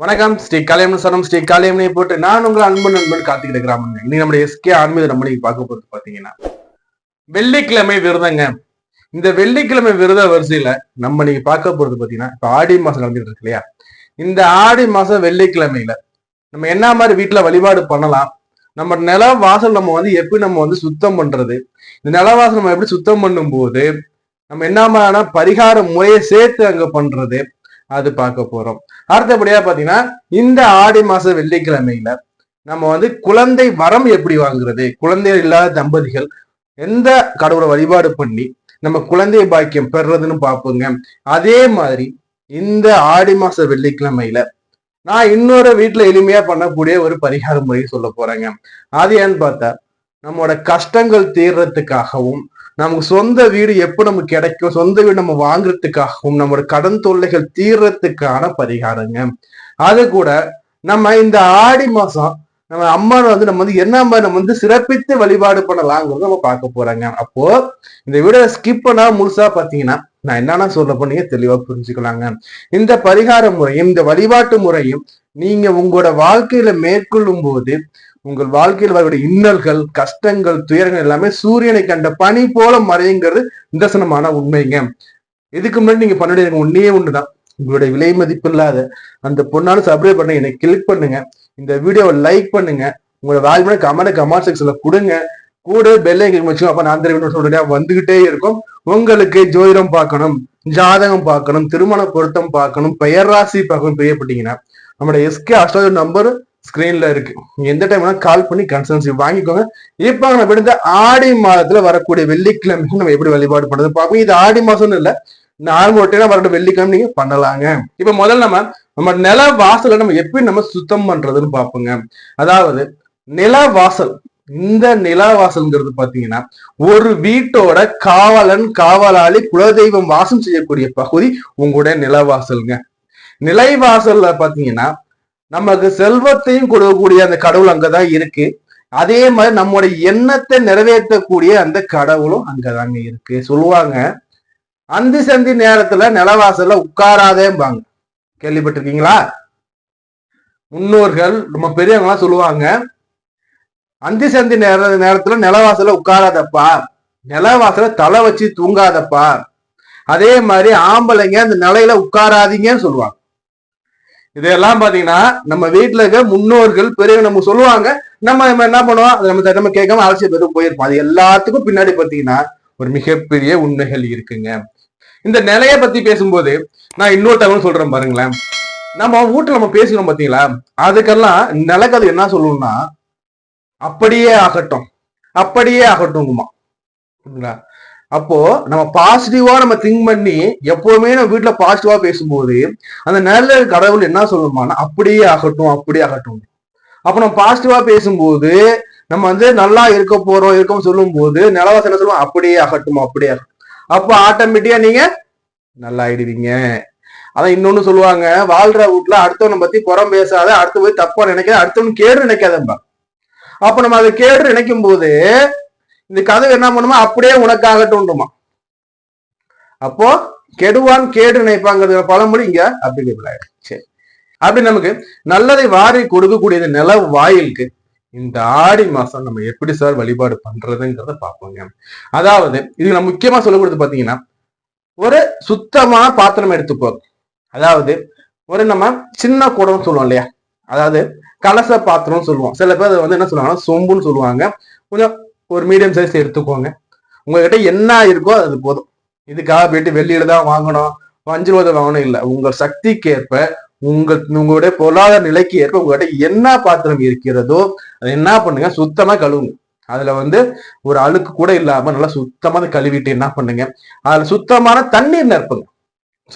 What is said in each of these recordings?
வணக்கம். ஸ்ரீ கலையம்னு சொன்னம் ஸ்ரீ கலையம்னை போட்டு நான் உங்கள் அன்பு நண்பன் காத்துக்கிட்டு இருக்கிறாம இன்னைக்கு நம்முடைய எஸ்கே ஆன்மீக நம்மளுக்கு பார்க்க போறது பாத்தீங்கன்னா வெள்ளிக்கிழமை விரதங்க. இந்த வெள்ளிக்கிழமை விரத வரிசையில நம்ம இன்னைக்கு பார்க்க போறது பாத்தீங்கன்னா இப்ப ஆடி மாசம் நடந்துட்டு இருக்கு இல்லையா? இந்த ஆடி மாசம் வெள்ளிக்கிழமையில நம்ம என்ன மாதிரி வீட்டுல வழிபாடு பண்ணலாம்? நம்ம நில வாசல் நம்ம வந்து எப்படி நம்ம வந்து சுத்தம் பண்றது? இந்த நில வாசல் நம்ம எப்படி சுத்தம் பண்ணும்போது நம்ம என்ன மாதிரியான பரிகார முறையை சேர்த்து அங்க பண்றது? அது பார்க்க போறோம். அடுத்தபடியா பாத்தீங்கன்னா இந்த ஆடி மாச வெள்ளிக்கிழமையில நம்ம வந்து குழந்தை வரம் எப்படி வாங்குறது? குழந்தை இல்லாத தம்பதிகள் எந்த கடவுளை வழிபாடு பண்ணி நம்ம குழந்தை பாக்கியம் பெறுறதுன்னு பார்ப்போங்க. அதே மாதிரி இந்த ஆடி மாச வெள்ளிக்கிழமையில நான் இன்னொரு வீட்டுல எளிமையா பண்ணக்கூடிய ஒரு பரிகார முறையை சொல்ல போறேங்க. அது ஏன்னு பார்த்தா நம்மளோட கஷ்டங்கள் தீர்றதுக்காகவும் நமக்கு சொந்த வீடு எப்போ நமக்கு கிடைக்கும்? சொந்த வீடு நம்ம வாங்குறதுக்காகவும் நம்மளோட கடன் தொல்லைகள் தீர்றதுக்கான பரிகாரங்க. அது கூட நம்ம இந்த ஆடி மாசம் நம்ம அம்மா வந்து நம்ம வந்து என்ன மாதிரி நம்ம வந்து சிறப்பித்து வழிபாடு பண்ணலாங்கிறத நம்ம பார்க்க போறாங்க. அப்போ இந்த வீடியோ ஸ்கிப் பண்ணா முழுசா பாத்தீங்கன்னா நான் என்னென்ன சொல்ல நீங்க தெளிவா புரிஞ்சுக்கலாங்க. இந்த பரிகார முறையும் இந்த வழிபாட்டு முறையும் நீங்க உங்களோட வாழ்க்கையில மேற்கொள்ளும் போது உங்கள் வாழ்க்கையில் வரக்கூடிய இன்னல்கள் கஷ்டங்கள் துயரங்கள் எல்லாமே சூரியனை கண்ட பனி போல மறையுங்கிறது நிதர்சனமான உண்மைங்க. இதுக்கு முன்னாடி நீங்க பண்ண வேண்டியது ஒன்னே ஒண்ணுதான். உங்களுடைய விலை மதிப்பு இல்லாத அந்த பொண்ணாலும் சப்ஸ்கிரைப் பண்ண என்னை கிளிக் பண்ணுங்க. இந்த வீடியோவை லைக் பண்ணுங்க. உங்களோட வேல்யூமான கமெண்ட் கமெண்ட் செக்ஷன்ல கொடுங்க. கூட பெல்லை கிளிக் வச்சு அப்ப நான் அந்த சொல்றேன் வந்துகிட்டே இருக்கும். உங்களுக்கு ஜோதிடம் பார்க்கணும் ஜாதகம் பார்க்கணும் திருமண பொருத்தம் பார்க்கணும் பெயர் ராசி பார்க்கணும் பிரியப்பட்டீங்கன்னா நம்மளோட எஸ்கே அஸ்ட்ராலஜி நம்பர் ஸ்கிரீன்ல இருக்கு. எந்த டைம் கால் பண்ணி கன்சல்டன்சி வாங்கிக்கோங்க. இப்ப நம்ம விடுந்த ஆடி மாதத்துல வரக்கூடிய வெள்ளிக்கிழமை நம்ம எப்படி வழிபாடு பண்றது பார்ப்போம். இது ஆடி மாசம்னு இல்ல நார்மல் ஒட்டையா வரக்கூடிய வெள்ளிக்கிழமை நீங்க பண்ணலாங்க. இப்ப முதல்ல நம்ம நம்ம நில வாசலை நம்ம எப்படி நம்ம சுத்தம் பண்றதுன்னு பார்ப்போங்க. அதாவது நில வாசல் இந்த நிலவாசல்ங்கிறது பாத்தீங்கன்னா ஒரு வீட்டோட காவலன் காவலாளி குலதெய்வம் வாசம் செய்யக்கூடிய பகுதி உங்களுடைய நிலவாசல்ங்க நிலைவாசல்ல பாத்தீங்கன்னா நமக்கு செல்வத்தையும் கொடுக்கக்கூடிய அந்த கடவுள் அங்கதான் இருக்கு. அதே மாதிரி நம்முடைய எண்ணத்தை நிறைவேற்றக்கூடிய அந்த கடவுளும் அங்கதாங்க இருக்கு. சொல்லுவாங்க அந்தி சந்தி நேரத்துல நிலவாசல்ல உட்காராதேம்பாங்க. கேள்விப்பட்டிருக்கீங்களா? முன்னோர்கள் நம்ம பெரியவங்க எல்லாம் சொல்லுவாங்க அந்தி சந்தி நேர நேரத்துல நிலவாசல உட்காராதப்பா. நிலவாசல தலை வச்சு தூங்காதப்பா. அதே மாதிரி ஆம்பளைங்க அந்த நிலையில உட்காராதீங்கன்னு சொல்லுவாங்க. இதெல்லாம் பாத்தீங்கன்னா நம்ம வீட்டுல இருக்க முன்னோர்கள் பெரியவங்க நம்ம சொல்லுவாங்க. நம்ம நம்ம என்ன பண்ணுவோம்? அதை நம்ம நம்ம கேட்காம அரசியல் பெரும் போயிருப்போம். அது எல்லாத்துக்கும் பின்னாடி பாத்தீங்கன்னா ஒரு மிகப்பெரிய உண்மைகள் இருக்குங்க. இந்த நிலைய பத்தி பேசும்போது நான் இன்னொரு தகவல் சொல்றேன் பாருங்களேன். நம்ம வீட்டுல நம்ம பேசுகிறோம் பாத்தீங்களா அதுக்கெல்லாம் நிலக்கதை என்ன சொல்லணும்னா அப்படியே ஆகட்டும். அப்படியே ஆகட்டும்ங்குமா புரியுதுங்களா அப்போ நம்ம பாசிட்டிவா நம்ம திங்க் பண்ணி எப்பவுமே நம்ம வீட்டுல பாசிட்டிவா பேசும்போது அந்த நேரில் கடவுள் என்ன சொல்லணுமானா அப்படியே ஆகட்டும் அப்படியே ஆகட்டும். அப்ப நம்ம பாசிட்டிவா பேசும்போது நம்ம வந்து நல்லா இருக்க போறோம் இருக்கோம் சொல்லும் போது நிலவாசம் என்ன சொல்லுவோம் அப்படியே ஆகட்டும் அப்படியே ஆகட்டும். அப்போ ஆட்டோமேட்டிக்கா நீங்க நல்லா ஆயிடுவீங்க அதான் இன்னொன்னு சொல்லுவாங்க வாழ்ற வீட்டுல அடுத்தவனை பத்தி குறம் பேசாத அடுத்து போய் தப்பா நினைக்காத அடுத்தவன் கேடு நினைக்காதம்பா அப்ப நம்ம அதை கேடு நினைக்கும் போது இந்த கதவு என்ன பண்ணுமா? அப்படியே உனக்காகட்டும்மா அப்போ கெடுவான் கேடு நினைப்பாங்கிறது பழமொழி இங்க அப்படி சரி. அப்படி நமக்கு நல்லதை வாரி கொடுக்கக்கூடிய இந்த நில வாயிலுக்கு இந்த ஆடி மாசம் நம்ம எப்படி சார் வழிபாடு பண்றதுங்கிறத பார்ப்போங்க. அதாவது இது நம்ம முக்கியமா சொல்லக்கூடியது பாத்தீங்கன்னா ஒரு சுத்தமான பாத்திரம் எடுத்துக்கோ அதாவது ஒரு நம்ம சின்ன குடம் சொல்லுவோம் இல்லையா? அதாவது கலச பாத்திரம் சொல்லுவோம். சில பேர் அதை வந்து என்ன சொல்லுவாங்கன்னா சொம்புன்னு சொல்லுவாங்க. கொஞ்சம் ஒரு மீடியம் சைஸ் எடுத்துக்கோங்க. உங்ககிட்ட என்ன இருக்கோ அது போதும். இதுக்காக போயிட்டு வெளியில தான் வாங்கணும். அஞ்சு ரூபா வாங்கணும் இல்லை. உங்கள் சக்திக்கு ஏற்ப உங்கள் உங்களுடைய பொருளாதார நிலைக்கு ஏற்ப உங்கள்கிட்ட என்ன பாத்திரம் இருக்கிறதோ அதை என்ன பண்ணுங்க? சுத்தமா கழுவுங்க. அதுல வந்து ஒரு அழுக்கு கூட இல்லாம நல்லா சுத்தமா கழுவிட்டு என்ன பண்ணுங்க? அதுல சுத்தமான தண்ணீர் நிரப்புங்க.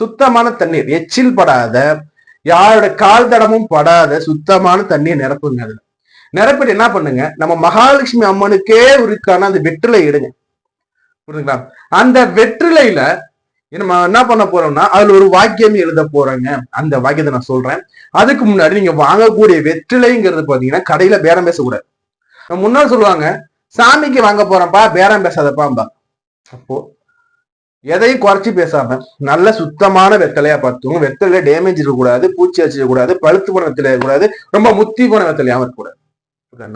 சுத்தமான தண்ணீர். எச்சில் படாத யாரோட கால் தடமும் படாத சுத்தமான தண்ணீர் நிரப்புங்க அதுல. நிரப்பிட்டு என்ன பண்ணுங்க? நம்ம மகாலட்சுமி அம்மனுக்கே இருக்கான அந்த வெற்றிலை இடுங்க புரியுதுங்களா அந்த வெற்றிலையில நம்ம என்ன பண்ண போறோம்னா அதுல ஒரு வாக்கியம் எழுத போறேங்க. அந்த வாக்கியத்தை நான் சொல்றேன். அதுக்கு முன்னாடி நீங்க வாங்கக்கூடிய வெற்றிலைங்கிறது பாத்தீங்கன்னா கடையில பேரம் பேசக்கூடாது. நம்ம சொல்லுவாங்க சாமிக்கு வாங்க போறேன்ப்பா பேரம் பேசாதப்பாம்பா. அப்போ எதையும் குறைச்சி பேசாம நல்ல சுத்தமான வெத்தலையா பார்த்துக்கோங்க. வெத்தலையில டேமேஜ் இருக்கக்கூடாது பூச்சி அடிச்சிடக்கூடாது பழுத்து போன வெத்தலை இருக்கக்கூடாது ரொம்ப முத்தி போன வெத்தலையாவும் இருக்கக்கூடாது.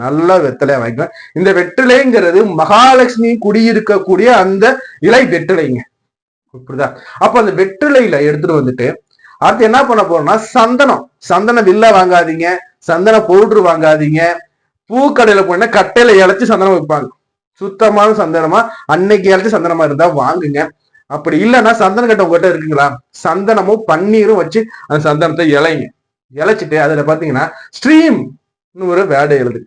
நல்ல வெத்தலையா வாங்கிக்கலாம். இந்த வெற்றிலைங்கிறது மகாலட்சுமி குடியிருக்கக்கூடிய அந்த இலை வெற்றிலைங்க. புரியுதா? அப்ப அந்த வெற்றிலையில எடுத்துட்டு வந்துட்டு அடுத்து என்ன பண்ண போறோம்னா சந்தனம். சந்தன வில்ல வாங்காதீங்க. சந்தன பவுடர் வாங்காதீங்க. பூக்கடையில போனா கட்டையில இழைச்சி சந்தனம் வைப்பாங்க சுத்தமான சந்தனமா அன்னைக்கு இழைச்சி சந்தனமா இருந்தா வாங்குங்க. அப்படி இல்லைன்னா சந்தன கட்டை உங்ககிட்ட இருக்குங்களா? சந்தனமும் பன்னீரும் வச்சு அந்த சந்தனத்தை இலைங்க. இழைச்சிட்டு அதுல பாத்தீங்கன்னா ஸ்ட்ரீம் ஒரு வேடை எழுது.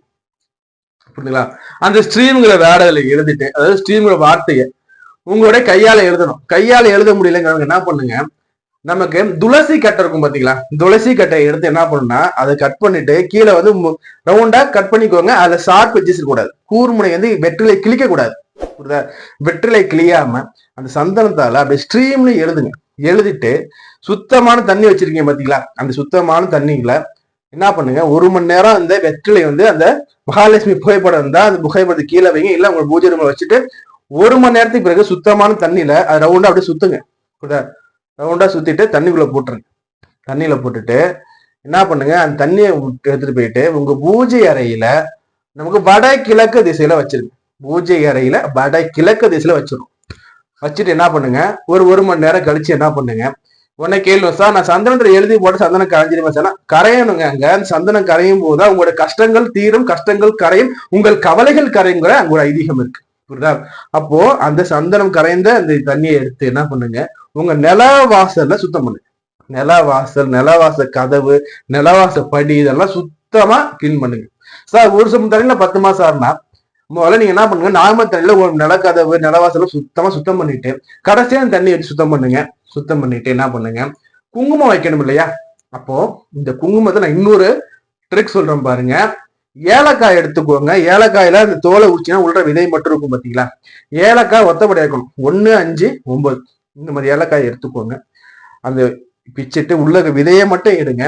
புரியுதுங்களா அந்த ஸ்ட்ரீம்ங்கிற வேடையில எழுதிட்டு அதாவது ஸ்ட்ரீம்ங்கிற வார்த்தையை உங்களோட கையால எழுதணும். கையால எழுத முடியலங்கிறவங்க என்ன பண்ணுங்க? நமக்கு துளசி கட்டை இருக்கும் பாத்தீங்களா? துளசி கட்டையை எடுத்து என்ன பண்ணணும்னா அதை கட் பண்ணிட்டு கீழே வந்து ரவுண்டா கட் பண்ணிக்கோங்க. அதுல ஷார்ப் வச்சு கூடாது கூர்முனை வந்து வெற்றிலை கிளிக்க கூடாது புரியுதா? வெற்றிலை கிளியாம அந்த சந்தனத்தால அப்படி ஸ்ட்ரீம்ல எழுதுங்க. எழுதிட்டு சுத்தமான தண்ணி வச்சிருக்கீங்க பாத்தீங்களா? அந்த சுத்தமான தண்ணிகளை என்ன பண்ணுங்க? ஒரு மணி நேரம் அந்த வெற்றிலை வந்து அந்த மகாலட்சுமி புகைப்படம் இருந்தா அந்த புகைப்படத்தை கீழே வைங்க. இல்ல உங்க பூஜை ரூம்ல வச்சுட்டு ஒரு மணி நேரத்துக்கு பிறகு சுத்தமான தண்ணியில அது ரவுண்டா அப்படியே சுத்துங்க. கூட ரவுண்டா சுத்திட்டு தண்ணிக்குள்ள போட்டுருங்க. தண்ணியில போட்டுட்டு என்ன பண்ணுங்க? அந்த தண்ணியை எடுத்துட்டு போயிட்டு உங்க பூஜை அறையில நமக்கு வட கிழக்கு திசையில வச்சிருங்க. பூஜை அறையில வட கிழக்கு திசையில வச்சிடும் வச்சுட்டு என்ன பண்ணுங்க? ஒரு ஒரு மணி நேரம் கழிச்சு என்ன பண்ணுங்க? உடனே கேள்வி சார் நான் சந்தனத்துல எழுதி போட்டு சந்தனம் கரைஞ்சிருமா சார் கரையணுங்க அங்க. அந்த சந்தனம் கரையும் போது உங்களோட கஷ்டங்கள் தீரும் கஷ்டங்கள் கரையும் உங்கள் கவலைகள் கரையுங்கிற அங்க ஒரு ஐதீகம் இருக்கு. புரியுதா? அப்போ அந்த சந்தனம் கரைந்த அந்த தண்ணியை எடுத்து என்ன பண்ணுங்க? உங்க நில வாசல்ல சுத்தம் பண்ணுங்க. நில வாசல் நிலவாசல் கதவு நிலவாச படி இதெல்லாம் சுத்தமா கிளீன் பண்ணுங்க. சார் ஒரு சம தண்ணியில பத்து மாசம் ஆறுனா முதல்ல நீங்க என்ன பண்ணுங்க? நார்மல் தண்ணியில ஒரு நிலக்கதவு நிலவாசல சுத்தமா சுத்தம் பண்ணிட்டு கடைசியா அந்த தண்ணி வச்சு சுத்தம் பண்ணுங்க. சுத்தம் பண்ணிட்டு என்ன பண்ணுங்க? குங்குமம் வைக்கணும் இல்லையா? அப்போ இந்த குங்குமத்தை நான் இன்னொரு ட்ரிக் சொல்றேன் பாருங்க. ஏலக்காய் எடுத்துக்கோங்க. ஏலக்காயில அந்த தோலை ஊச்சினா உள்ள விதை மட்டும் இருக்கும் பாத்தீங்களா? ஏலக்காய் ஒத்தப்படியா இருக்கணும் ஒன்னு அஞ்சு ஒன்பது. இந்த மாதிரி ஏலக்காய் எடுத்துக்கோங்க. அந்த பிச்சிட்டு உள்ள விதையை மட்டும் எடுங்க.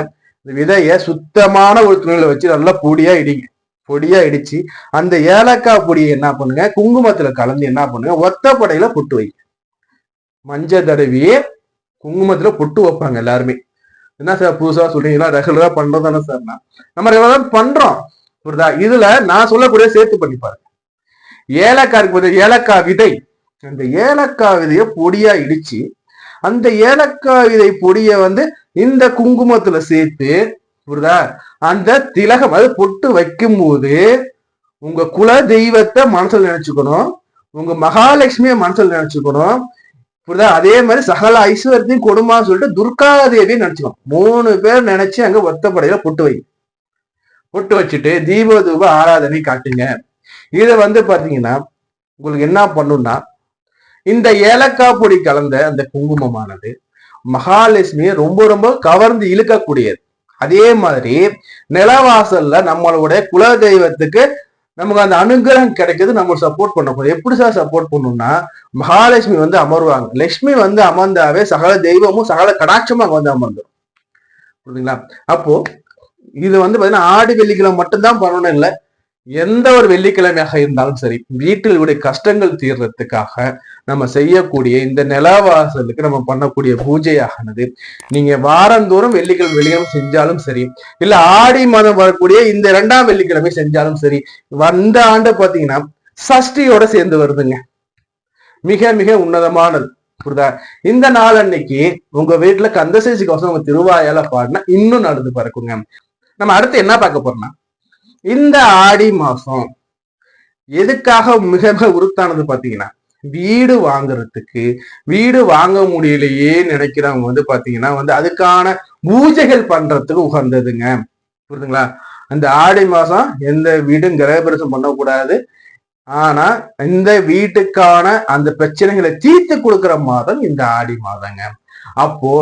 இந்த விதைய சுத்தமான ஒரு துணியில வச்சு நல்லா பொடியா இடிங்க. பொடியா இடிச்சு அந்த ஏலக்காய் பொடியை என்ன பண்ணுங்க? குங்குமத்துல கலந்து என்ன பண்ணுங்க? ஒத்தப்படையில புட்டு வைங்க. மஞ்சள் தடவி குங்குமத்துல பொட்டு வைப்பாங்க எல்லாருமே. என்ன சார் புதுசா சொல்றீங்களா? ரெகுலரா பண்றதானே சார் நான். நம்ம ரெகுலரா பண்றோம். புரியுதா? இதுல நான் சொல்லக்கூடிய சேர்த்து பண்ணி பாருங்க. ஏலக்காய் இருக்கு ஏலக்காய் விதை. அந்த ஏலக்காய் விதைய பொடியா இடிச்சு அந்த ஏலக்காய் விதை பொடிய வந்து இந்த குங்குமத்துல சேர்த்து புரியுதா? அந்த திலகம் அது பொட்டு வைக்கும் போது உங்க குல தெய்வத்தை மனசுல நினைச்சுக்கணும். உங்க மகாலட்சுமிய மனசுல நினைச்சுக்கணும். புரியுதா? அதே மாதிரி சகல ஐஸ்வர்யத்தையும் கொடுமா சொல்லிட்டு துர்கா தேவியை நினைச்சுக்கோம் மூணு பேர் நினைச்சு அங்க ஒத்தப்படையில பொட்டு வை. பொட்டு வச்சுட்டு தீப தூப ஆராதனை காட்டுங்க. இதை வந்து பாத்தீங்கன்னா உங்களுக்கு என்ன பண்ணும்னா இந்த ஏலக்காய் பொடி கலந்த அந்த குங்குமமானது மகாலட்சுமியை ரொம்ப ரொம்ப கவர்ந்து இழுக்கக்கூடியது. அதே மாதிரி நிலவாசல்ல நம்மளுடைய குல தெய்வத்துக்கு நமக்கு அந்த அனுகிரகம் கிடைக்கிறது நம்ம சப்போர்ட் பண்ண எப்படி சார் சப்போர்ட் பண்ணணும்னா மகாலட்சுமி வந்து அமர்வாங்க. லட்சுமி வந்து அமர்ந்தாவே சகல தெய்வமும் சகல கடாட்சமும் அங்க வந்து அமர்ந்துடும் புரியுதுங்களா? அப்போ இது வந்து பாத்தீங்கன்னா ஆடு வெள்ளிக்கிழமை மட்டும்தான் பண்ணணும் இல்லை. எந்த ஒரு வெள்ளிக்கிழமையாக இருந்தாலும் சரி வீட்டில் உடைய கஷ்டங்கள் தீர்றதுக்காக நம்ம செய்யக்கூடிய இந்த நிலவாசலுக்கு நம்ம பண்ணக்கூடிய பூஜையானது நீங்க வாரந்தோறும் வெள்ளிக்கிழமை வெள்ளிக்கிழமை செஞ்சாலும் சரி இல்ல ஆடி மாதம் வரக்கூடிய இந்த இரண்டாம் வெள்ளிக்கிழமை செஞ்சாலும் சரி வந்த ஆண்டு பாத்தீங்கன்னா சஷ்டியோட சேர்ந்து வருதுங்க. மிக மிக உன்னதமானது. புரியுதா இந்த நாள் அன்னைக்கு உங்க வீட்டுல கந்தசேசி உங்க திருவாயால பாடினா இன்னும் நடந்து பறக்குங்க. நம்ம அடுத்து என்ன பார்க்க போறோம்னா இந்த ஆடி மாசம் எதுக்காக மிக மிக உருத்தானது பாத்தீங்கன்னா வீடு வாங்குறதுக்கு வீடு வாங்க முடியலையே நினைக்கிறவங்க வந்து பாத்தீங்கன்னா வந்து அதுக்கான பூஜைகள் பண்றதுக்கு உகந்ததுங்க. புரியுதுங்களா? அந்த ஆடி மாசம் எந்த வீடும் கிரகபிரசம் பண்ணக்கூடாது. ஆனா இந்த வீட்டுக்கான அந்த பிரச்சனைகளை தீர்த்து கொடுக்கிற மாதம் இந்த ஆடி மாதங்க. அப்போ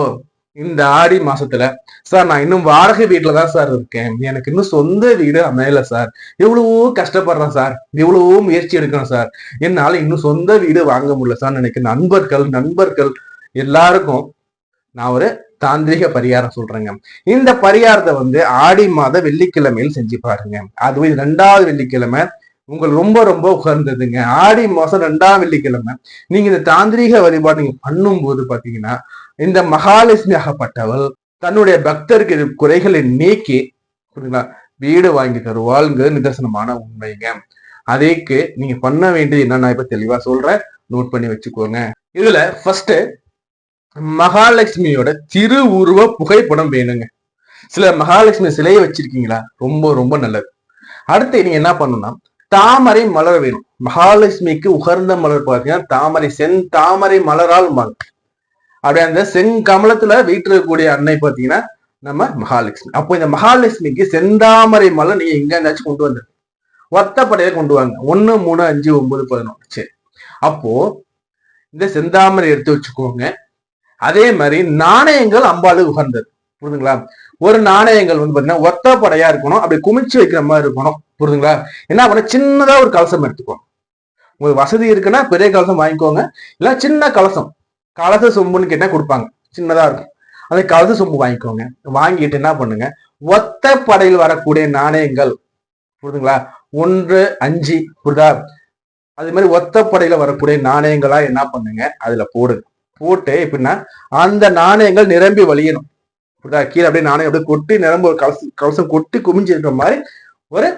இந்த ஆடி மாசத்துல சார் நான் இன்னும் வாடகை வீட்டுல தான் சார் இருக்கேன். எனக்கு இன்னும் சொந்த வீடு அமையல சார் எவ்வளவோ கஷ்டப்படுறேன் சார் எவ்வளவோ முயற்சி எடுக்கிறேன் சார் என்னால இன்னும் சொந்த வீடு வாங்க முடியல சார் எனக்கு நண்பர்கள் நண்பர்கள் எல்லாருக்கும் நான் ஒரு தாந்திரிக பரிகாரம் சொல்றேங்க. இந்த பரிகாரத்தை வந்து ஆடி மாத வெள்ளிக்கிழமையில் செஞ்சு பாருங்க. அதுவும் ரெண்டாவது வெள்ளிக்கிழமை. உங்களுக்கு ரொம்ப ரொம்ப உகந்ததுங்க. ஆடி மாசம் ரெண்டாம் வெள்ளிக்கிழமை. நீங்க இந்த தாந்திரீக வழிபாடு நீங்க பண்ணும்போது பாத்தீங்கன்னா இந்த மகாலட்சுமி ஆகப்பட்டவள் தன்னுடைய பக்தருக்கு குறைகளை நீக்கி புரியுங்களா வீடு வாங்கி தருவாள்ங்கிறது நிதர்சனமான உண்மைங்க. அதேக்கு நீங்க பண்ண வேண்டியது என்ன நான் இப்ப தெளிவா சொல்றேன். நோட் பண்ணி வச்சுக்கோங்க. இதுல ஃபர்ஸ்ட் மகாலட்சுமியோட திருவுருவ புகைப்படம் வேணுங்க. சில மகாலட்சுமி சிலையை வச்சிருக்கீங்களா? ரொம்ப ரொம்ப நல்லது. அடுத்து நீங்க என்ன பண்ணணும்னா தாமரை மலர் வேணும். மகாலட்சுமிக்கு உகர்ந்த மலர் பார்த்தீங்கன்னா தாமரை செந் தாமரை மலரால் மலர். அப்படியே அந்த செங்கமலத்துல வீட்டிருக்கக்கூடிய அன்னை பாத்தீங்கன்னா நம்ம மகாலட்சுமி. அப்போ இந்த மகாலட்சுமிக்கு செந்தாமரை மலை நீங்க எங்க இருந்தாச்சும் கொண்டு வந்து ஒத்தப்படையில கொண்டு வாங்க. ஒன்னு மூணு அஞ்சு ஒன்பது பதினொன்று சரி. அப்போ இந்த செந்தாமரை எடுத்து வச்சுக்கோங்க. அதே மாதிரி நாணயங்கள் அம்பாளுக்கு உகந்தது. புரிதுங்களா ஒரு நாணயங்கள் வந்து பாத்தீங்கன்னா ஒத்தப்படையா இருக்கணும். அப்படி குமிச்சு வைக்கிற மாதிரி இருக்கணும். புரியுதுங்களா என்ன பண்ண? சின்னதா ஒரு கலசம் எடுத்துக்கோங்க. உங்களுக்கு வசதி இருக்குன்னா பெரிய கலசம் வாங்கிக்கோங்க. இல்ல சின்ன கலசம். கலச சொம்புன்னு கேட்டா கொடுப்பாங்க. சின்னதா இருக்கும். அந்த கலச சொம்பு வாங்கிக்கோங்க. வாங்கிட்டு என்ன பண்ணுங்க? ஒத்த படையில் வரக்கூடிய நாணயங்கள். புரியுதுங்களா? ஒன்று அஞ்சு புரிதா அது மாதிரி ஒத்த படையில வரக்கூடிய நாணயங்களா என்ன பண்ணுங்க? அதுல போடுங்க. போட்டு எப்படின்னா அந்த நாணயங்கள் நிரம்பி வழியணும். புரியுதா? கீழே அப்படியே நாணயம் அப்படியே கொட்டி நிரம்ப ஒரு கலசம் கலசம் கொட்டி குமிஞ்சிருக்கிற மாதிரி ஒரு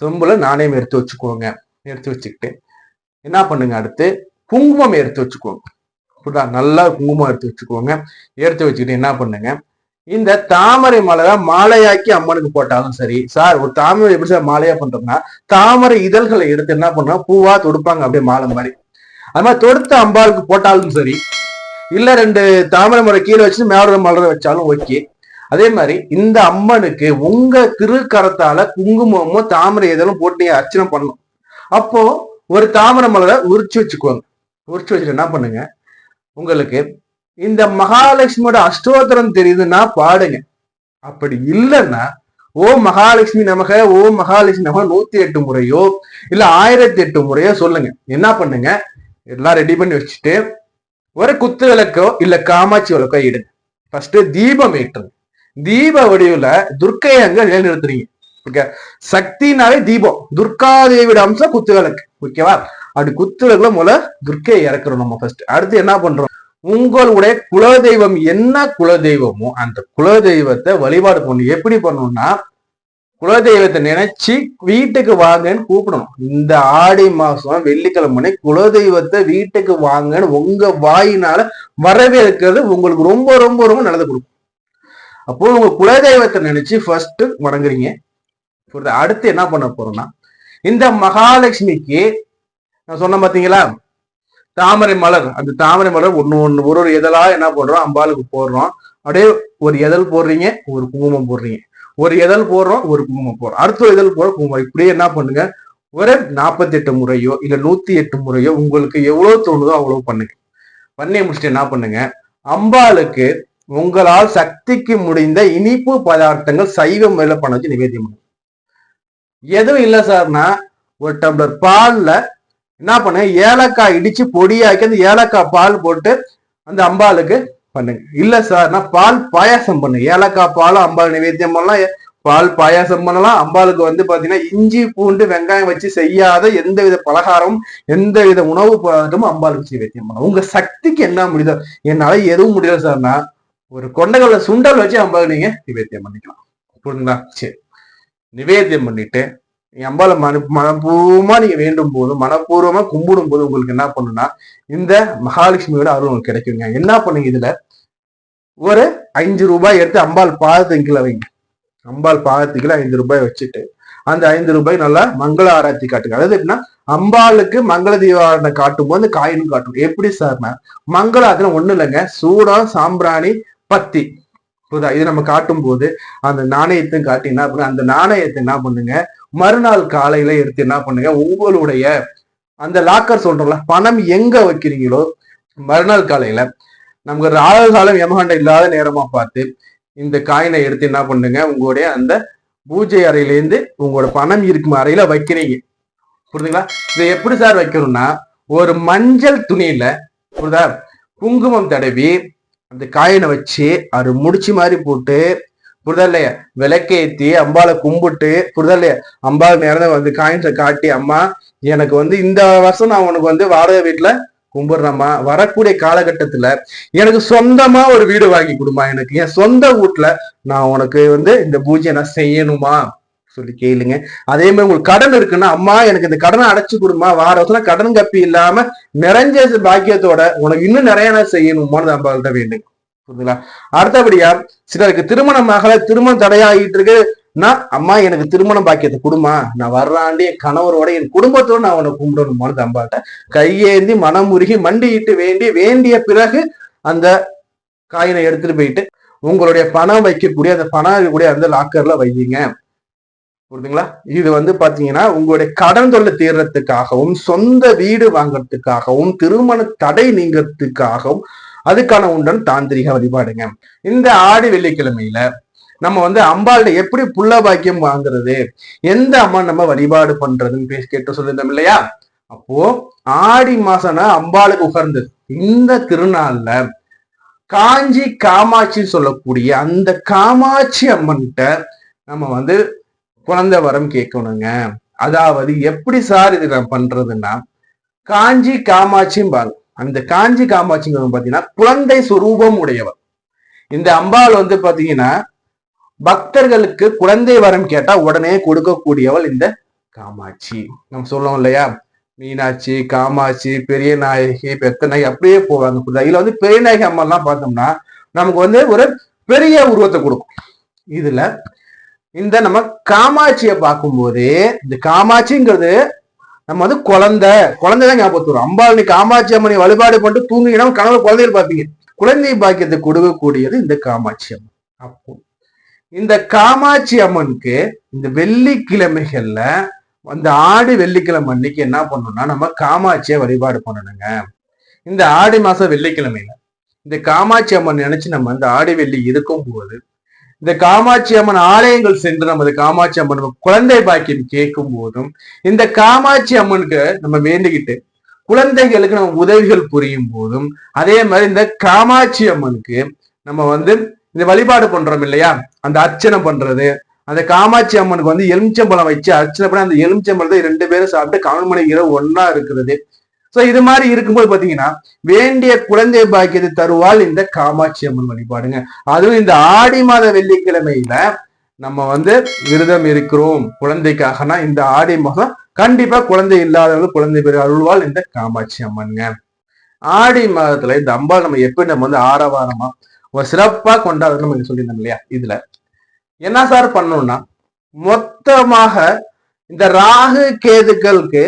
சொம்புல நாணயம் எடுத்து வச்சுக்கோங்க. எடுத்து வச்சுக்கிட்டு என்ன பண்ணுங்க? அடுத்து குங்குமம் எடுத்து வச்சுக்கோங்க. புரியுதா நல்லா குங்குமம் எடுத்து வச்சுக்கோங்க. எடுத்து வச்சுக்கிட்டு என்ன பண்ணுங்க? இந்த தாமரை மலரை மாலையாக்கி அம்மனுக்கு போட்டாலும் சரி சார் ஒரு தாமரை எப்படி சார் மாலையா பண்றோம்னா தாமரை இதழ்களை எடுத்து என்ன பண்றோம் பூவா தொடுப்பாங்க அப்படியே மாலை மாதிரி. அது மாதிரி தொடுத்த அம்பாளுக்கு போட்டாலும் சரி இல்ல ரெண்டு தாமரை மலை கீழே வச்சு மேல மலரை வச்சாலும் ஓகே. அதே மாதிரி இந்த அம்மனுக்கு உங்க திருக்கரத்தால குங்குமமும் தாமரை இதழும் போட்டு நீங்க அர்ச்சனை பண்ணணும். அப்போ ஒரு தாமரை மலரை உரிச்சு வச்சுக்கோங்க. உரிச்சு வச்சுட்டு என்ன பண்ணுங்க? உங்களுக்கு இந்த மகாலட்சுமியோட அஷ்டோத்திரம் தெரியுதுன்னா பாடுங்க. அப்படி இல்லைன்னா ஓ மகாலட்சுமி நமக ஓ மகாலட்சுமி நமக நூத்தி எட்டு முறையோ இல்ல ஆயிரத்தி எட்டு முறையோ சொல்லுங்க. என்ன பண்ணுங்க? எல்லாம் ரெடி பண்ணி வச்சுட்டு ஒரு குத்து விளக்கோ இல்ல காமாட்சி விளக்கோ இடுங்க. ஃபர்ஸ்ட் தீபம் ஏற்றுங்க. தீப வடிவுல துர்க்கையை அங்க நிலைநிறுத்துறீங்க. ஓகே? சக்தினாலே தீபம். துர்காதேவியோட அம்சம் குத்து விளக்கு. ஓகேவா? அப்படி குத்து முதல்ல துர்க்கையை இறக்குறோம் நம்ம ஃபர்ஸ்ட் அடுத்து என்ன பண்றோம்? உங்களுடைய குலதெய்வம் என்ன குலதெய்வமோ அந்த குலதெய்வத்தை வழிபாடு பண்ணணும். எப்படி பண்ணணும்னா குலதெய்வத்தை நினைச்சு வீட்டுக்கு வாங்கன்னு கூப்பிடணும். இந்த ஆடி மாசம் வெள்ளிக்கிழமை குலதெய்வத்தை வீட்டுக்கு வாங்கன்னு உங்க வாயினால வரவேற்கிறது உங்களுக்கு ரொம்ப ரொம்ப ரொம்ப நல்லது கொடுக்கும். அப்போ உங்க குலதெய்வத்தை நினைச்சு ஃபர்ஸ்ட் வணங்குறீங்க. அடுத்து என்ன பண்ண போறோம்னா இந்த மகாலட்சுமிக்கு நான் சொன்ன பாத்தீங்களா? தாமரை மலர். அந்த தாமரை மலர் ஒன்று ஒன்று ஒரு ஒரு இதழா என்ன பண்றோம் அம்பாளுக்கு போடுறோம். அப்படியே ஒரு இதழ் போடுறீங்க ஒரு குங்குமம் போடுறீங்க. ஒரு இதழ் போடுறோம் ஒரு குங்குமம் போடுறோம். அடுத்த ஒரு இதழ் போட குங்குமம். இப்படியே என்ன பண்ணுங்க? ஒரு நாற்பத்தி எட்டு முறையோ இல்லை நூத்தி எட்டு முறையோ உங்களுக்கு எவ்வளவு தோணுதோ அவ்வளவு பண்ணுங்க. பண்ணி முடிச்சுட்டு என்ன பண்ணுங்க? அம்பாளுக்கு உங்களால் சக்திக்கு முடிந்த இனிப்பு பதார்த்தங்கள் சைவ முறையில பண்ண வச்சு நிவேதியம் பண்ணுங்க. எதுவும் இல்லை சார்னா ஒரு டம்ளர் பால்ல என்ன பண்ணுங்க ஏலக்காய் இடிச்சு பொடியாக்கி அந்த ஏலக்காய் பால் போட்டு அந்த அம்பாளுக்கு பண்ணுங்க. இல்ல சார் நான் பால் பாயாசம் பண்ணு ஏலக்காய் பாலும் அம்பாள் நிவேத்தியம் பண்ணலாம். பால் பாயாசம் பண்ணலாம். அம்பாளுக்கு வந்து பாத்தீங்கன்னா இஞ்சி பூண்டு வெங்காயம் வச்சு செய்யாத எந்த வித பலகாரமும் எந்த வித உணவு பதார்த்தமும் அம்பாளுக்கு நிவேத்தியம் பண்ணலாம். உங்க சக்திக்கு என்ன முடியுதோ என்னால எதுவும் முடியல சார்னா ஒரு கொண்டகல்ல சுண்டல் வச்சு அம்பாளுக்கு நீங்க நிவேத்தியம் பண்ணிக்கலாம். புரியுதுங்களா சரி. நிவேத்தியம் பண்ணிட்டு அம்பால மன மனப்பூர்வமா நீங்க வேண்டும் போது மனப்பூர்வமா கும்பிடும் போது உங்களுக்கு என்ன பண்ணுன்னா இந்த மகாலட்சுமியோட அருள் உங்களுக்கு கிடைக்குங்க. என்ன பண்ணுங்க இதுல? ஒரு அஞ்சு ரூபாய் எடுத்து அம்பாள் பாதத்துக்குள்ள வைங்க. அம்பாள் பாதத்துக்குள்ள ஐந்து ரூபாய் வச்சுட்டு அந்த ஐந்து ரூபாய் நல்லா மங்கள ஆராய்ச்சி காட்டுங்க. அதாவது எப்படின்னா அம்பாளுக்கு மங்கள தீபாவளி காட்டும் போது காயினும் காட்டும். எப்படி சார்னா மங்கள அதெல்லாம் ஒண்ணு இல்லைங்க. சூடம் சாம்பிராணி பத்தி. புதா இது நம்ம காட்டும் போது அந்த நாணயத்தையும் காட்டி என்ன பண்ணுங்க அந்த நாணயத்தை என்ன பண்ணுங்க மறுநாள் காலையில எடுத்து என்ன பண்ணுங்க? உங்களுடைய அந்த லாக்கர் சொல்றோம்ல பணம் எங்க வைக்கிறீங்களோ மறுநாள் காலையில நமக்கு ராகு காலம் யமகண்டம் இல்லாத நேரமா பார்த்து இந்த காயினை எடுத்து என்ன பண்ணுங்க? உங்களுடைய அந்த பூஜை அறையிலேருந்து உங்களோட பணம் இருக்கும் அறையில வைக்கிறீங்க. புரியுதுங்களா? இதை எப்படி சார் வைக்கணும்னா ஒரு மஞ்சள் துணியில புரியுதா? குங்குமம் தடவி அந்த காயினை வச்சு அது முடிச்சு மாதிரி போட்டு புரிதா இல்லையா விளக்கேத்தி அம்பாளை கும்பிட்டு புரிதா இல்லையா அம்பாள் நேரம் வந்து காயின்ஸை காட்டி அம்மா எனக்கு வந்து இந்த வருஷம் நான் உனக்கு வந்து வாடகை வீட்டுல கும்பிடுறம்மா. வரக்கூடிய காலகட்டத்துல எனக்கு சொந்தமா ஒரு வீடு வாங்கி கொடுமா எனக்கு. என் சொந்த வீட்டுல நான் உனக்கு வந்து இந்த பூஜை நான் செய்யணுமா? சொல்லி கேளுங்க. அதே மாதிரி உங்களுக்கு கடன் இருக்குன்னா அம்மா எனக்கு இந்த கடனை அடைச்சு கொடுமா வார வருஷம் கடன் கப்பி இல்லாம நிறைஞ்ச பாக்கியத்தோட உனக்கு இன்னும் நிறைய நான் செய்யணுமான்னு அம்பாள்கிட்ட வேண்டுங்க. புரியுதுங்களா அடுத்தபடியா சிலருக்கு திருமணம் ஆகல திருமணம் தடையாகிட்டு இருக்கு. நான் அம்மா எனக்கு திருமணம் பாக்கியத்தை கொடுமா நான் வர்றாண்டி என் கணவரோட என் குடும்பத்தோட நான் உன்னை கும்பிடணுமான்னு அம்பாட்ட கையேந்தி மனமுருகி மண்டியிட்டு வேண்டி வேண்டிய பிறகு அந்த காயினை எடுத்துட்டு போயிட்டு உங்களுடைய பணம் வைக்கக்கூடிய அந்த பணம் இருக்கக்கூடிய அந்த லாக்கர்ல வையுங்க புரியுதுங்களா? இது வந்து பாத்தீங்கன்னா உங்களுடைய கடன் தொல்லை தீர்றதுக்காகவும் சொந்த வீடு வாங்குறதுக்காகவும் திருமண தடை நீங்கிறதுக்காகவும் அதுக்கான உண்டன் தாந்திரிக வழிபாடுங்க. இந்த ஆடி வெள்ளிக்கிழமையில நம்ம வந்து அம்பாள்கிட்ட எப்படி புள்ள பாக்கியம் வாங்குறது எந்த அம்மா நம்ம வழிபாடு பண்றதுன்னு பேசி கேட்டு சொல்லியிருந்தோம் இல்லையா? அப்போ ஆடி மாசம்னா அம்பாளுக்கு உகர்ந்தது இந்த திருநாள்ல காஞ்சி காமாட்சி சொல்லக்கூடிய அந்த காமாட்சி அம்மன்கிட்ட நம்ம வந்து குழந்தை வரம் கேட்கணுங்க. அதாவது எப்படி சார் இது நான் பண்றதுன்னா காஞ்சி காமாட்சியும் பாருங்க அந்த காஞ்சி காமாட்சிங்கிறது பாத்தீங்கன்னா குழந்தை சுரூபம் உடையவர். இந்த அம்பாள் வந்து பாத்தீங்கன்னா பக்தர்களுக்கு குழந்தை வரம் கேட்டா உடனே கொடுக்கக்கூடியவள் இந்த காமாட்சி. நம்ம சொல்லுவோம் இல்லையா? மீனாட்சி காமாட்சி பெரிய நாயகி பெத்த நாயகி அப்படியே போவாங்க. இதுல வந்து பெரிய நாயகி அம்மாலாம் பார்த்தோம்னா நமக்கு வந்து ஒரு பெரிய உருவத்தை கொடுக்கும். இதுல இந்த நம்ம காமாட்சியை பார்க்கும்போது இந்த காமாட்சிங்கிறது நம்ம வந்து குழந்தை. குழந்தை தான் ஞாபகத்து வரும். அம்பாள் நீ காமாட்சி அம்மனை வழிபாடு பண்ணிட்டு தூங்கினா கனவு குழந்தைகள் பார்ப்பீங்க. குழந்தை பாக்கியத்தை கொடுக்கக்கூடியது இந்த காமாட்சி அம்மன். அப்போ இந்த காமாட்சி அம்மனுக்கு இந்த வெள்ளிக்கிழமைகள்ல அந்த ஆடி வெள்ளிக்கிழமை அன்னைக்கு என்ன பண்ணணும்னா நம்ம காமாட்சியை வழிபாடு பண்ணணுங்க. இந்த ஆடி மாசம் வெள்ளிக்கிழமையில. இந்த காமாட்சி அம்மன் நினைச்சு நம்ம இந்த ஆடி வெள்ளி இருக்கும் போது இந்த காமாட்சி அம்மன் ஆலயங்கள் சென்று நமது காமாட்சி அம்மன் குழந்தை பாக்கியம் கேட்கும் போதும் இந்த காமாட்சி அம்மனுக்கு நம்ம வேண்டிக்கிட்டு குழந்தைகளுக்கு நம்ம உதவிகள் புரியும் போதும் அதே மாதிரி இந்த காமாட்சி அம்மனுக்கு நம்ம வந்து இந்த வழிபாடு பண்றோம் இல்லையா? அந்த அர்ச்சனை பண்றது அந்த காமாட்சி அம்மனுக்கு வந்து எலுமிச்சம்பழம் வச்சு அர்ச்சனை பண்ணி அந்த எலுமிச்சம்பழத்தை ரெண்டு பேரும் சாப்பிட்டு கவன் மணி இரவு ஒன்னா இருக்கிறது. சோ இது மாதிரி இருக்கும்போது பாத்தீங்கன்னா வேண்டிய குழந்தை பாக்கியத்தை தருவாள் இந்த காமாட்சி அம்மன் வழிபாடுங்க அதுவும் இந்த ஆடி மாத வெள்ளிக்கிழமையில நம்ம வந்து விரதம் இருக்கிறோம். குழந்தைக்காகனா இந்த ஆடி மாதம் கண்டிப்பா குழந்தை இல்லாதவங்க குழந்தை பேர் அருள்வாள் இந்த காமாட்சி அம்மனுங்க. ஆடி மாதத்துல இந்த அம்பாள் நம்ம எப்படி நம்ம வந்து ஆரவாரமா ஒரு சிறப்பா கொண்டாடுறது நம்ம சொல்லியிருந்தோம் இல்லையா? இதுல. என்ன சார் பண்ணணும்னா மொத்தமாக இந்த ராகு கேதுக்களுக்கு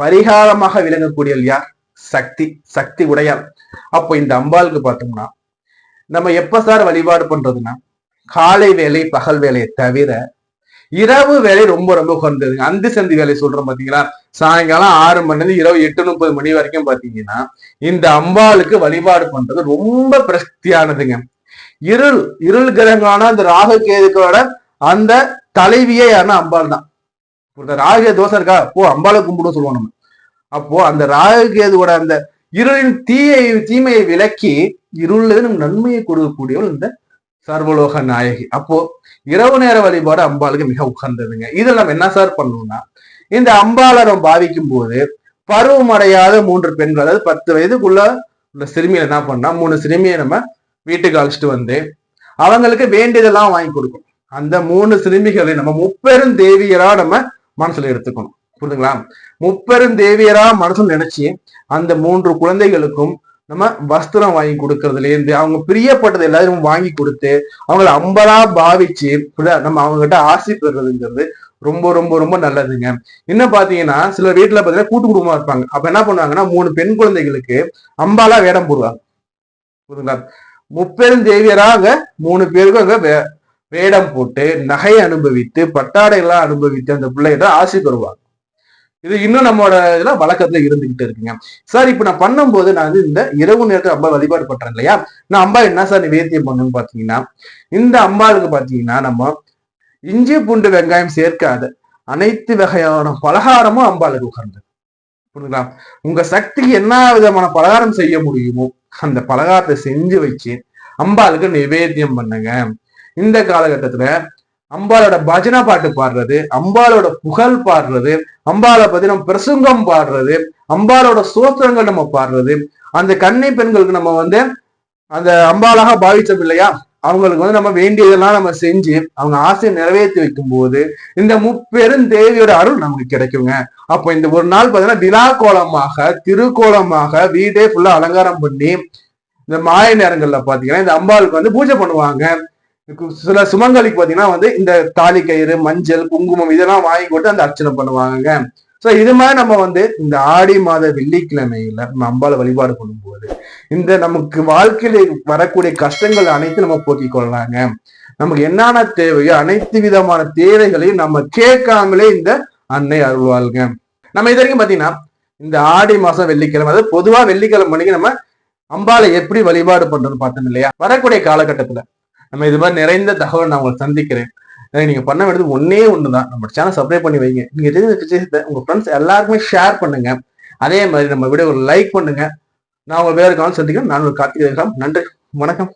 பரிகாரமாக விளங்கக்கூடிய யார்? சக்தி சக்தி உடையார். அப்போ இந்த அம்பாளுக்கு பார்த்தோம்னா நம்ம எப்ப சார் வழிபாடு பண்றதுன்னா காலை வேலை பகல் வேலையை தவிர இரவு வேலை ரொம்ப ரொம்ப குறைந்ததுங்க அந்தி சந்தி வேலை சொல்றோம் பாத்தீங்களா சாயங்காலம் ஆறு மணிலிருந்து இரவு எட்டு முப்பது மணி வரைக்கும் பாத்தீங்கன்னா இந்த அம்பாளுக்கு வழிபாடு பண்றது ரொம்ப பிரசித்தியானதுங்க. இருள் இருள் கிரகங்களான அந்த ராகு கேதுக்களோட அந்த தலைவியே யாருன்னா அம்பாள் தான். ராகு தோசை இருக்கா? போ அம்பாளை கும்பிடும் சொல்லுவோம் நம்ம. அப்போ அந்த ராகுகேதுவோட அந்த இருளின் தீயை தீமையை விலக்கி இருள்ல நம்ம நன்மையை கொடுக்கக்கூடியவள் இந்த சர்வலோக நாயகி. அப்போ இரவு நேர வழிபாடு அம்பாளுக்கு மிக உகந்ததுங்க. இதுல நம்ம என்ன சார் பண்ணணும்னா இந்த அம்பாளை நம்ம பாவிக்கும் போது பருவமடையாத மூன்று பெண்கள் அதாவது பத்து வயதுக்குள்ள உள்ள சிறுமியை என்ன பண்ணா மூணு சிறுமியை நம்ம வீட்டுக்கு அழைச்சிட்டு வந்து அவங்களுக்கு வேண்டியதெல்லாம் வாங்கி கொடுக்கும். அந்த மூணு சிறுமிகளை நம்ம முப்பெரும் தேவியரா நம்ம மனசுல எடுத்துக்கணும். புரியுதுங்களா முப்பெரும் தேவியரா மனசுல நினைச்சு அந்த மூன்று குழந்தைகளுக்கும் நம்ம வஸ்திரம் வாங்கி கொடுக்கறதுல இருந்து அவங்க பிரியப்பட்டது எல்லாரும் வாங்கி கொடுத்து அவங்கள அம்பலா பாவிச்சு நம்ம அவங்க கிட்ட ஆசி பெறுறதுங்கிறது ரொம்ப ரொம்ப ரொம்ப நல்லதுங்க. இன்னும் பாத்தீங்கன்னா சில வீட்டுல பாத்தீங்கன்னா கூட்டு குடும்பமா இருப்பாங்க. அப்ப என்ன பண்ணுவாங்கன்னா மூணு பெண் குழந்தைகளுக்கு அம்பாலா வேடம் போடுவாங்க. புரியுதுங்களா முப்பெரும் தேவியராக மூணு பேருக்கும் அங்க வே வேடம் போட்டு நகை அனுபவித்து பட்டாடைகள்லாம் அனுபவித்து அந்த பிள்ளைகிட்ட ஆசி பெறுவாங்க இது இன்னும் நம்மளோட இதெல்லாம் வழக்கத்துல இருந்துகிட்டு இருக்குங்க. சார் இப்ப நான் பண்ணும்போது நான் வந்து இந்த இரவு நேரத்தில் அம்பா வழிபாடு பண்றேன் இல்லையா? நான் அம்பா என்ன சார் நிவேத்தியம் பண்ணணும்னு பாத்தீங்கன்னா இந்த அம்பாளுக்கு பாத்தீங்கன்னா நம்ம இஞ்சி பூண்டு வெங்காயம் சேர்க்காத அனைத்து வகையான பலகாரமும் அம்பாளுக்கு உகர்ந்தது புரியுதுங்களா உங்க சக்திக்கு என்ன விதமான பலகாரம் செய்ய முடியுமோ அந்த பலகாரத்தை செஞ்சு வச்சு அம்பாளுக்கு நிவேத்தியம் பண்ணுங்க. இந்த காலகட்டத்துல அம்பாளோட பஜனை பாட்டு பாடுறது அம்பாளோட புகழ் பாடுறது அம்பாளை பத்தி நம்ம பிரசங்கம் பாடுறது அம்பாளோட சோத்திரங்கள் நம்ம பாடுறது அந்த கன்னி பெண்களுக்கு நம்ம வந்து அந்த அம்பாலாக பாவிச்சோம் இல்லையா? அவங்களுக்கு வந்து நம்ம வேண்டியதெல்லாம் நம்ம செஞ்சு அவங்க ஆசையை நிறைவேற்றி வைக்கும் போது இந்த முப்பெரும் தேவியோட அருள் நமக்கு கிடைக்குங்க. அப்போ இந்த ஒரு நாள் பார்த்தீங்கன்னா விழா கோலமாக திருக்கோலமாக வீடே ஃபுல்லா அலங்காரம் பண்ணி இந்த மாலை நேரங்கள்ல பாத்தீங்கன்னா இந்த அம்பாளுக்கு வந்து பூஜை பண்ணுவாங்க. சில சுமங்கலிக்கு பாத்தீங்கன்னா வந்து இந்த தாலி கயிறு மஞ்சள் குங்குமம் இதெல்லாம் வாங்கி போட்டு அந்த அர்ச்சனை பண்ணுவாங்க சோ இது மாதிரி நம்ம வந்து இந்த ஆடி மாத வெள்ளிக்கிழமையில நம்ம அம்பாளை வழிபாடு பண்ணும்போது இந்த நமக்கு வாழ்க்கையில வரக்கூடிய கஷ்டங்கள் அனைத்தும் நம்ம போக்கிக் கொள்ளலாங்க. நமக்கு என்னென்ன தேவையோ அனைத்து விதமான தேவைகளையும் நம்ம கேட்காமலே இந்த அன்னை அருள்வாளுங்க. நம்ம இது வரைக்கும் பாத்தீங்கன்னா இந்த ஆடி மாசம் வெள்ளிக்கிழமை அதாவது பொதுவா வெள்ளிக்கிழமை மணிக்கு நம்ம அம்பாளை எப்படி வழிபாடு பண்றோம்னு பார்த்தோம் இல்லையா? வரக்கூடிய காலகட்டத்துல. நம்ம இது மாதிரி நிறைந்த தகவல் நான் உங்களை சந்திக்கிறேன். நீங்க பண்ண வேண்டியது ஒன்னே ஒண்ணுதான். நம்ம சேனல் சப்ஸ்கிரைப் பண்ணி வைங்க. நீங்க தெரிஞ்ச விஷயத்தை உங்க ஃப்ரெண்ட்ஸ் எல்லாருக்குமே ஷேர் பண்ணுங்க. அதே மாதிரி நம்ம வீடியோ லைக் பண்ணுங்க. நான் உங்க வேறு காலம் சந்திக்கிறேன். நான் ஒரு கார்த்திகை நன்றி. வணக்கம்.